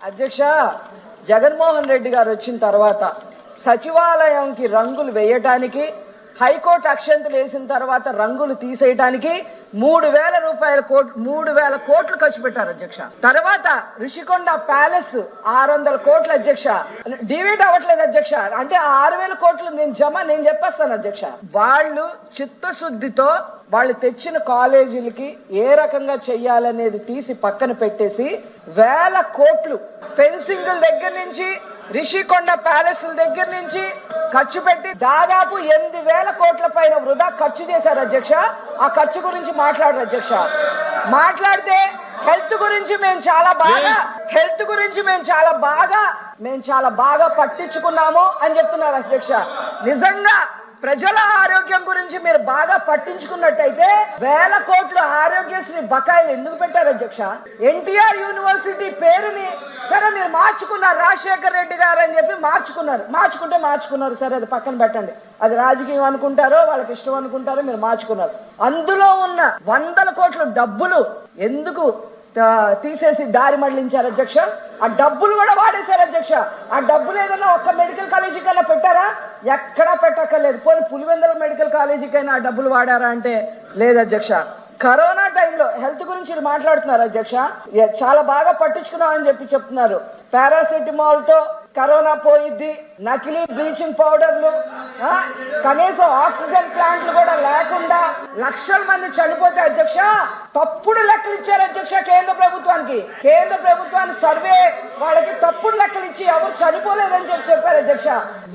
అధ్యక్ష జగన్మోహన్ రెడ్డి గారు వచ్చిన తర్వాత సచివాలయంకి రంగులు వేయటానికి హైకోర్టు అక్షంతలు వేసిన తర్వాత రంగులు తీసేయటానికి మూడు వేల రూపాయల కోట్ మూడు వేల కోట్లు ఖర్చు పెట్టారు అధ్యక్ష. తర్వాత రిషికొండ ప్యాలెస్ ఆరు వందల కోట్ల అధ్యక్ష. డివిడ్ అవ్వట్లేదు అధ్యక్ష. అంటే ఆరు వేల కోట్లు నేను జమ నేను చెప్పేస్తాను అధ్యక్ష. వాళ్ళు చిత్తశుద్ధితో వాళ్ళు తెచ్చిన కాలేజీలకి ఏ రకంగా చెయ్యాలనేది తీసి పక్కన పెట్టేసి వేల కోట్లు ఫెన్సింగ్ల దగ్గర నుంచి రిషికొండ ప్యాలెస్ దగ్గర నుంచి ఖర్చు పెట్టి దాదాపు ఎనిమిది వేల కోట్ల పైన వృధా ఖర్చు చేశారు అధ్యక్ష. ఆ ఖర్చు గురించి మాట్లాడరు అధ్యక్ష. మాట్లాడితే హెల్త్ గురించి మేము చాలా బాగా హెల్త్ గురించి మేము చాలా బాగా మేము చాలా బాగా పట్టించుకున్నాము అని చెప్తున్నారు అధ్యక్ష. నిజంగా ప్రజల ఆరోగ్యం గురించి మీరు బాగా పట్టించుకున్నట్టయితే వేల కోట్ల ఆరోగ్యశ్రీ బకాయిలు ఎందుకు పెట్టారు అధ్యక్ష? ఎన్టీఆర్ యూనివర్సిటీ పేరుని సరే మీరు మార్చుకున్నారు. రాజశేఖర్ రెడ్డి గారు అని చెప్పి మార్చుకున్నారు. మార్చుకుంటే మార్చుకున్నారు. సరే అది పక్కన పెట్టండి. అది రాజకీయం అనుకుంటారో వాళ్ళకి ఇష్టం అనుకుంటారో మీరు మార్చుకున్నారు. అందులో ఉన్న వందల కోట్ల డబ్బులు ఎందుకు తీసేసి దారి మళ్ళించారు అధ్యక్ష. ఆ డబ్బులు కూడా వాడేశారు అధ్యక్ష. ఆ డబ్బులు ఏదైనా ఒక్క మెడికల్ కాలేజీ కన్నా పెట్టారా? ఎక్కడా పెట్టక్కర్లేదు. పోనీ పులివెందుల మెడికల్ కాలేజీకైనా ఆ డబ్బులు వాడారా అంటే లేదు అధ్యక్ష. కరోనా టైంలో హెల్త్ గురించి మాట్లాడుతున్నారు అధ్యక్ష. చాలా బాగా పట్టించుకున్నాం అని చెప్పి చెప్తున్నారు. పారాసెటమాల్తో కరోనా పోయిద్ది నకిలీ బ్లీచింగ్ పౌడర్లు కనీసం ఆక్సిజన్ ప్లాంట్ లక్షల మంది చనిపోతే అధ్యక్ష తప్పుడు లెక్కలు ఇచ్చారు అధ్యక్ష కేంద్ర ప్రభుత్వానికి. కేంద్ర ప్రభుత్వానికి సర్వే వాళ్ళకి తప్పుడు లెక్కలు ఇచ్చి ఎవరు చనిపోలేదని చెప్పి చెప్పారు అధ్యక్ష.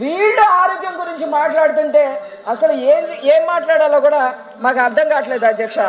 వీళ్ళు ఆరోగ్యం గురించి మాట్లాడుతుంటే అసలు ఏం ఏం మాట్లాడాలో కూడా మాకు అర్థం కావట్లేదు అధ్యక్ష.